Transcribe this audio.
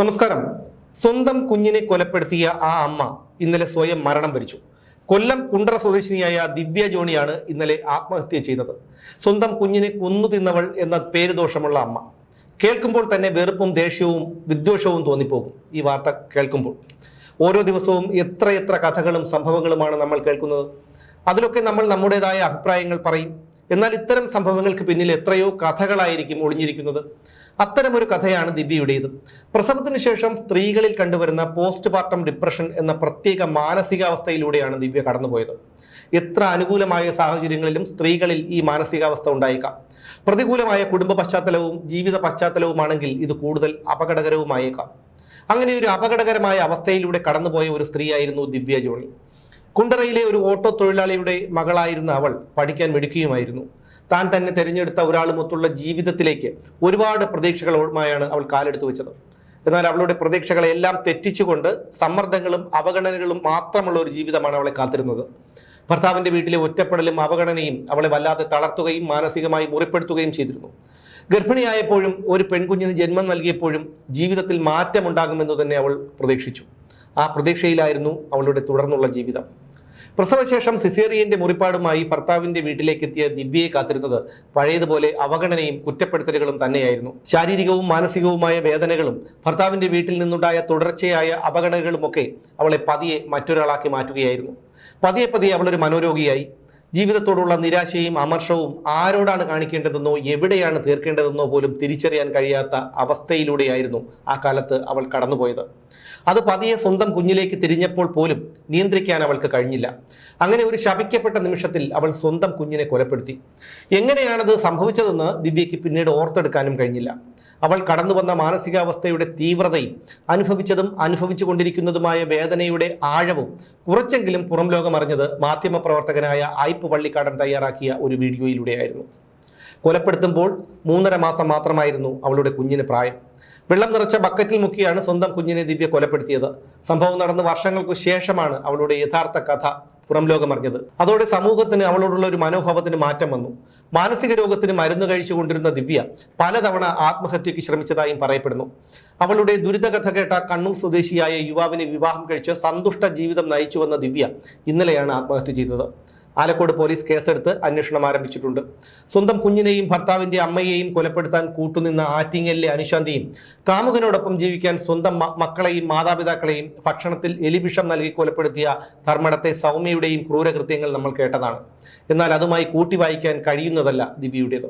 നമസ്കാരം. സ്വന്തം കുഞ്ഞിനെ കൊലപ്പെടുത്തിയ ആ അമ്മ ഇന്നലെ സ്വയം മരണം വരിച്ചു. കൊല്ലം കുണ്ടറ സ്വദേശിനിയായ ദിവ്യ ജോണിയാണ് ഇന്നലെ ആത്മഹത്യ ചെയ്തത്. സ്വന്തം കുഞ്ഞിനെ കൊന്നു തിന്നവൾ എന്ന പേരുദോഷമുള്ള അമ്മ. കേൾക്കുമ്പോൾ തന്നെ വെറുപ്പും ദേഷ്യവും വിദ്വേഷവും തോന്നിപ്പോകും. ഈ വാർത്ത കേൾക്കുമ്പോൾ. ഓരോ ദിവസവും എത്രയെത്ര കഥകളും സംഭവങ്ങളുമാണ് നമ്മൾ കേൾക്കുന്നത്. അതിലൊക്കെ നമ്മൾ നമ്മുടേതായ അഭിപ്രായങ്ങൾ പറയും. എന്നാൽ ഇത്തരം സംഭവങ്ങൾക്ക് പിന്നിൽ എത്രയോ കഥകളായിരിക്കും ഒളിഞ്ഞിരിക്കുന്നത്. അത്തരമൊരു കഥയാണ് ദിവ്യയുടേത്. പ്രസവത്തിന് ശേഷം സ്ത്രീകളിൽ കണ്ടുവരുന്ന പോസ്റ്റ് പാർട്ടം ഡിപ്രഷൻ എന്ന പ്രത്യേക മാനസികാവസ്ഥയിലൂടെയാണ് ദിവ്യ കടന്നുപോയത്. എത്ര അനുകൂലമായ സാഹചര്യങ്ങളിലും സ്ത്രീകളിൽ ഈ മാനസികാവസ്ഥ ഉണ്ടായേക്കാം. പ്രതികൂലമായ കുടുംബ പശ്ചാത്തലവും ജീവിത പശ്ചാത്തലവുമാണെങ്കിൽ ഇത് കൂടുതൽ അപകടകരവുമായേക്കാം. അങ്ങനെ ഒരു അപകടകരമായ അവസ്ഥയിലൂടെ കടന്നുപോയ ഒരു സ്ത്രീയായിരുന്നു ദിവ്യ ജോണി. കുണ്ടറയിലെ ഒരു ഓട്ടോ തൊഴിലാളിയുടെ മകളായിരുന്ന അവൾ പഠിക്കാൻ മിടുക്കിയുമായിരുന്നു. താൻ തന്നെ തിരഞ്ഞെടുത്ത ഒരാളുമൊത്തുള്ള ജീവിതത്തിലേക്ക് ഒരുപാട് പ്രതീക്ഷകളുമായാണ് അവൾ കാലെടുത്തു വെച്ചത്. എന്നാൽ അവളുടെ പ്രതീക്ഷകളെല്ലാം തെറ്റിച്ചുകൊണ്ട് സമ്മർദ്ദങ്ങളും അവഗണനകളും മാത്രമുള്ള ഒരു ജീവിതമാണ് അവളെ കാത്തിരുന്നത്. ഭർത്താവിന്റെ വീട്ടിലെ ഒറ്റപ്പെടലും അവഗണനയും അവളെ വല്ലാതെ തളർത്തുകയും മാനസികമായി മുറിപ്പെടുത്തുകയും ചെയ്തിരുന്നു. ഗർഭിണിയായപ്പോഴും ഒരു പെൺകുഞ്ഞിന് ജന്മം നൽകിയപ്പോഴും ജീവിതത്തിൽ മാറ്റമുണ്ടാകുമെന്ന് തന്നെ അവൾ പ്രതീക്ഷിച്ചു. ആ പ്രതീക്ഷയിലായിരുന്നു അവളുടെ തുടർന്നുള്ള ജീവിതം. പ്രസവശേഷം സിസേറിയന്റെ മുറിപ്പാടുമായി ഭർത്താവിന്റെ വീട്ടിലേക്ക് എത്തിയ ദിവ്യയെ കാത്തിരുന്നത് പഴയതുപോലെ അവഗണനയും കുറ്റപ്പെടുത്തലുകളും തന്നെയായിരുന്നു. ശാരീരികവും മാനസികവുമായ വേദനകളും ഭർത്താവിന്റെ വീട്ടിൽ നിന്നുണ്ടായ തുടർച്ചയായ അവഗണനകളുമൊക്കെ അവളെ പതിയെ മറ്റൊരാളാക്കി മാറ്റുകയായിരുന്നു. പതിയെ പതിയെ അവളൊരു മനോരോഗിയായി. ജീവിതത്തോടുള്ള നിരാശയും അമർഷവും ആരോടാണ് കാണിക്കേണ്ടതെന്നോ എവിടെയാണ് തീർക്കേണ്ടതെന്നോ പോലും തിരിച്ചറിയാൻ കഴിയാത്ത അവസ്ഥയിലൂടെയായിരുന്നു ആ കാലത്ത് അവൾ കടന്നുപോയത്. അത് പതിയെ സ്വന്തം കുഞ്ഞിലേക്ക് തിരിഞ്ഞപ്പോൾ പോലും നിയന്ത്രിക്കാൻ അവൾക്ക് കഴിഞ്ഞില്ല. അങ്ങനെ ഒരു ശപിക്കപ്പെട്ട നിമിഷത്തിൽ അവൾ സ്വന്തം കുഞ്ഞിനെ കൊലപ്പെടുത്തി. എങ്ങനെയാണത് സംഭവിച്ചതെന്ന് ദിവ്യയ്ക്ക് പിന്നീട് ഓർത്തെടുക്കാനും കഴിഞ്ഞില്ല. അവൾ കടന്നു വന്ന മാനസികാവസ്ഥയുടെ തീവ്രതയും അനുഭവിച്ചതും അനുഭവിച്ചു കൊണ്ടിരിക്കുന്നതുമായ വേദനയുടെ ആഴവും കുറച്ചെങ്കിലും പുറം ലോകമറിഞ്ഞത് മാധ്യമപ്രവർത്തകനായ ആയിപ്പ് പള്ളിക്കാടൻ തയ്യാറാക്കിയ ഒരു വീഡിയോയിലൂടെയായിരുന്നു. കൊലപ്പെടുത്തുമ്പോൾ മൂന്നര മാസം മാത്രമായിരുന്നു അവളുടെ കുഞ്ഞിന് പ്രായം. വെള്ളം നിറച്ച ബക്കറ്റിൽ മുക്കിയാണ് സ്വന്തം കുഞ്ഞിനെ ദിവ്യ കൊലപ്പെടുത്തിയത്. സംഭവം നടന്ന് വർഷങ്ങൾക്കു ശേഷമാണ് അവളുടെ യഥാർത്ഥ കഥ പുറം ലോകമറിഞ്ഞത് അതോടെ സമൂഹത്തിന് അവളോടുള്ള ഒരു മനോഭാവത്തിന് മാറ്റം വന്നു. മാനസിക രോഗത്തിന് മരുന്ന് കഴിച്ചുകൊണ്ടിരുന്ന ദിവ്യ പലതവണ ആത്മഹത്യയ്ക്ക് ശ്രമിച്ചതായും പറയപ്പെടുന്നു. അവളുടെ ദുരിതകഥ കേട്ട കണ്ണൂർ സ്വദേശിയായ യുവാവിനെ വിവാഹം കഴിച്ച് സന്തുഷ്ട ജീവിതം നയിച്ചുവന്ന ദിവ്യ ഇന്നലെയാണ് ആത്മഹത്യ ചെയ്തത്. ആലക്കോട് പോലീസ് കേസെടുത്ത് അന്വേഷണം ആരംഭിച്ചിട്ടുണ്ട്. സ്വന്തം കുഞ്ഞിനെയും ഭർത്താവിന്റെ അമ്മയെയും കൊലപ്പെടുത്താൻ കൂട്ടുനിന്ന ആറ്റിങ്ങലിലെ അനുശാന്തിയും കാമുകനോടൊപ്പം ജീവിക്കാൻ സ്വന്തം മക്കളെയും മാതാപിതാക്കളെയും ഭക്ഷണത്തിൽ എലിവിഷം നൽകി കൊലപ്പെടുത്തിയ ധർമ്മടത്തെ സൗമ്യയുടെയും ക്രൂരകൃത്യങ്ങൾ നമ്മൾ കേട്ടതാണ്. എന്നാൽ അതുമായി കൂട്ടി വായിക്കാൻ കഴിയുന്നതല്ല ദിവ്യയുടേത്.